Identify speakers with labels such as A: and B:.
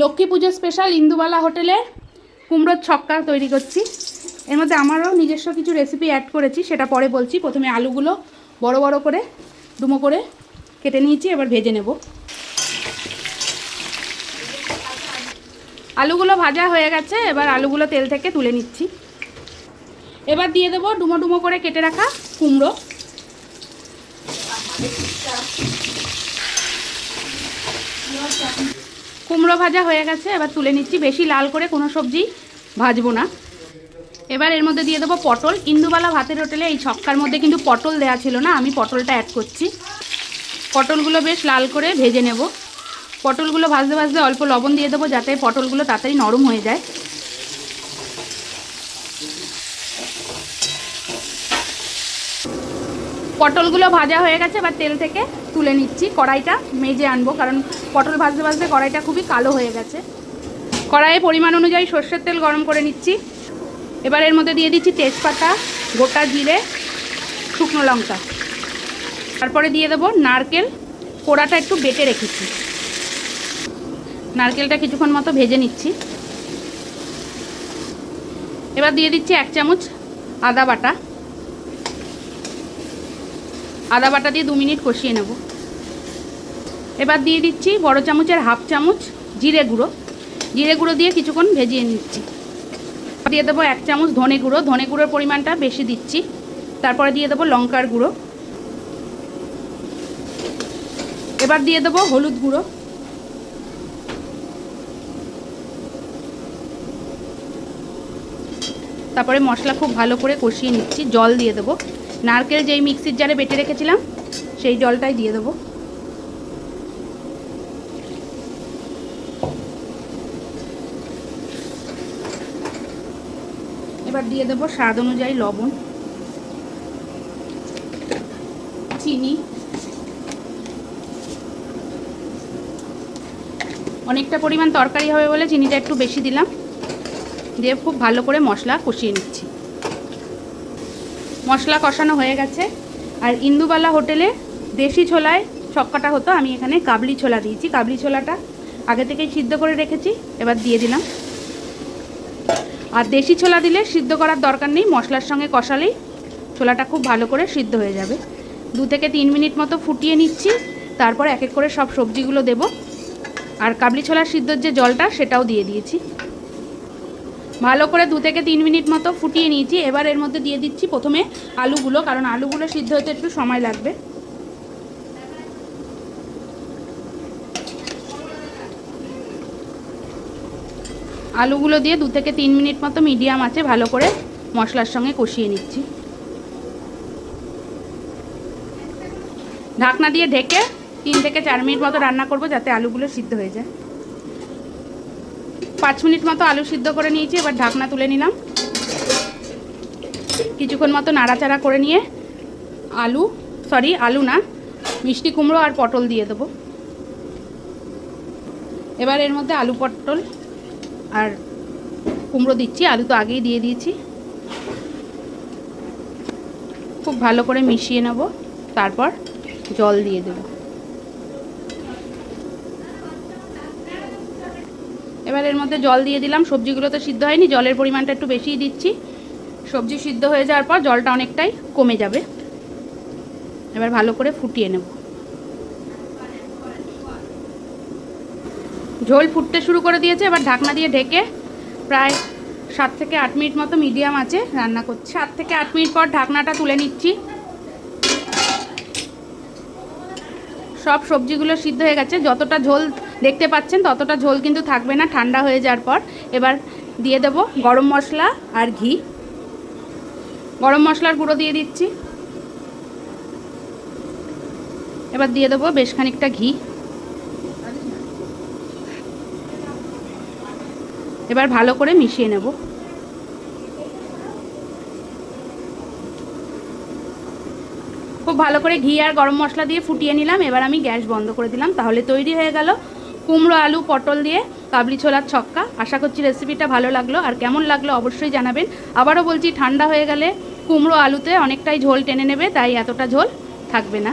A: লক্ষ্মী পুজো special Indubala হোটেলে কুমড়োর ছক্কা তৈরি করছি। এর মধ্যে আমারও নিজস্ব কিছু রেসিপি অ্যাড করেছি, সেটা পরে বলছি। প্রথমে আলুগুলো বড় বড় করে ডুমো করে কেটে নিয়েছি, এবার ভেজে নেব। আলুগুলো ভাজা হয়ে গেছে, এবার আলুগুলো তেল থেকে তুলে নিচ্ছি। এবার দিয়ে দেবো ডুমো ডুমো করে কেটে রাখা কুমড়ো। কুমড়ো ভাজা হয়ে গেছে, এবার তুলে নিচ্ছি। বেশি লাল করে কোনো সবজি ভাজবো না। এবার এর মধ্যে দিয়ে দেবো পটল। ইন্দুবালা ভাতের হোটেলে এই ছক্কার মধ্যে কিন্তু পটল দেওয়া ছিল না, আমি পটলটা অ্যাড করছি। পটলগুলো বেশ লাল করে ভেজে নেব। পটলগুলো ভাজতে ভাজতে অল্প লবণ দিয়ে দেবো যাতে পটলগুলো তাড়াতাড়ি নরম হয়ে যায়। পটলগুলো ভাজা হয়ে গেছে, এবার তেল থেকে তুলে নিচ্ছি। কড়াইটা মেজে আনব, কারণ পটল ভাজতে ভাজতে কড়াইটা খুবই কালো হয়ে গেছে। কড়াইয়ে পরিমাণ অনুযায়ী সর্ষের তেল গরম করে নিচ্ছি। এবার এর মধ্যে দিয়ে দিচ্ছি তেজপাতা, গোটা জিরে, শুকনো লঙ্কা। তারপরে দিয়ে দেবো নারকেল কোড়াটা একটু বেটে রেখেছি। নারকেলটা কিছুক্ষণ মতো ভেজে নিচ্ছি। এবার দিয়ে দিচ্ছি এক চামচ আদা বাটা। আদা বাটা দিয়ে দু মিনিট কষিয়ে নেব। এবার দিয়ে দিচ্ছি বড় চামচের হাফ চামচ জিরে গুঁড়ো। জিরে গুঁড়ো দিয়ে কিছুক্ষণ ভেজিয়ে নিচ্ছি। দিয়ে দেবো এক চামচ ধনে গুঁড়ো। ধনে গুঁড়োর পরিমাণটা বেশি দিচ্ছি। তারপরে দিয়ে দেবো লঙ্কার গুঁড়ো। এবার দিয়ে দেবো হলুদ গুঁড়ো। তারপরে মশলা খুব ভালো করে কষিয়ে নিচ্ছি। জল দিয়ে দেবো। নারকেল যেই মিক্সির জারে বেটে রেখেছিলাম, সেই জলটাই দিয়ে দেবো। এবার দিয়ে দেবো স্বাদ অনুযায়ী লবণ, চিনি। অনেকটা পরিমাণ তরকারি হবে বলে চিনিটা একটু বেশি দিলাম। দিয়ে খুব ভালো করে মশলা কষিয়ে নিচ্ছি। মশলা কষানো হয়ে গেছে। আর ইন্দুবালা হোটেলে দেশি ছোলায় ছক্কাটা হতো। আমি এখানে কাবলি ছোলা দিয়েছি। কাবলি ছোলাটা আগে থেকেই সিদ্ধ করে রেখেছি, এবার দিয়ে দিলাম। আর দেশি ছোলা দিলে সিদ্ধ করার দরকার নেই। মশলার সঙ্গে কষালেই ছোলাটা খুব ভালো করে সিদ্ধ হয়ে যাবে। দু থেকে তিন মিনিট মতো ফুটিয়ে নিচ্ছি। তারপর এক এক করে সব সবজিগুলো দেব। আর কাবলি ছোলার সিদ্ধর যে জলটা, সেটাও দিয়ে দিয়েছি। ভালো করে দু থেকে তিন মিনিট মতো ফুটিয়ে নিয়েছি। এবার এর মধ্যে দিয়ে দিচ্ছি প্রথমে আলুগুলো, কারণ আলুগুলো সিদ্ধ হতে একটু সময় লাগবে। আলুগুলো দিয়ে দু থেকে তিন মিনিট মতো মিডিয়াম আছে, ভালো করে মশলার সঙ্গে কষিয়ে নিচ্ছি। ঢাকনা দিয়ে ঢেকে তিন থেকে চার মিনিট মতো রান্না করব, যাতে আলুগুলো সিদ্ধ হয়ে যায়। পাঁচ মিনিট মতো আলু সিদ্ধ করে নিয়েছি, এবার ঢাকনা তুলে নিলাম। কিছুক্ষণ মতো নাড়াচাড়া করে নিয়ে আলু সরি আলু না, মিষ্টি কুমড়ো আর পটল দিয়ে দেবো। এবার এর মধ্যে আলু পটল আর কুমড়ো দিচ্ছি, আলু তো আগেই দিয়ে দিয়েছি। খুব ভালো করে মিশিয়ে নেব, তারপর জল দিয়ে দেব। এবার এর মধ্যে জল দিয়ে দিলাম। সবজিগুলো তো সিদ্ধ হয়নি, জলের পরিমাণটা একটু বেশিই দিচ্ছি। সবজি সিদ্ধ হয়ে যাওয়ার পর জলটা অনেকটাই কমে যাবে। এবার ভালো করে ফুটিয়ে নেব। ঝোল ফুটতে শুরু করে দিয়েছে, এবার ঢাকনা দিয়ে ঢেকে প্রায় সাত থেকে আট মিনিট মতো মিডিয়াম আছে রান্না করছি। সাত থেকে আট মিনিট পর ঢাকনাটা তুলে নিচ্ছি। সব সবজিগুলো সিদ্ধ হয়ে গেছে। যতটা ঝোল দেখতে পাচ্ছেন, ততটা ঝোল কিন্তু থাকবে না, ঠান্ডা হয়ে যাওয়ার পর। এবার দিয়ে দেব গরম মশলা আর ঘি। গরম মশলার গুঁড়ো দিয়ে দিচ্ছি। এবার দিয়ে দেবো বেশ খানিকটা ঘি। এবার ভালো করে মিশিয়ে নেব। খুব ভালো করে ঘি আর গরম মশলা দিয়ে ফুটিয়ে নিলাম। এবার আমি গ্যাস বন্ধ করে দিলাম, তাহলে তৈরি হয়ে গেল কুমড়ো, আলু, পটল দিয়ে কাবলি ছোলার ছক্কা। আশা করছি রেসিপিটা ভালো লাগল। আর কেমন লাগল অবশ্যই জানাবেন। আবারও বলছি, ঠান্ডা হয়ে গেলে কুমড়ো, আলুতে অনেকটাই ঝোল টেনে নেবে, তাই এতটা ঝোল থাকবে না।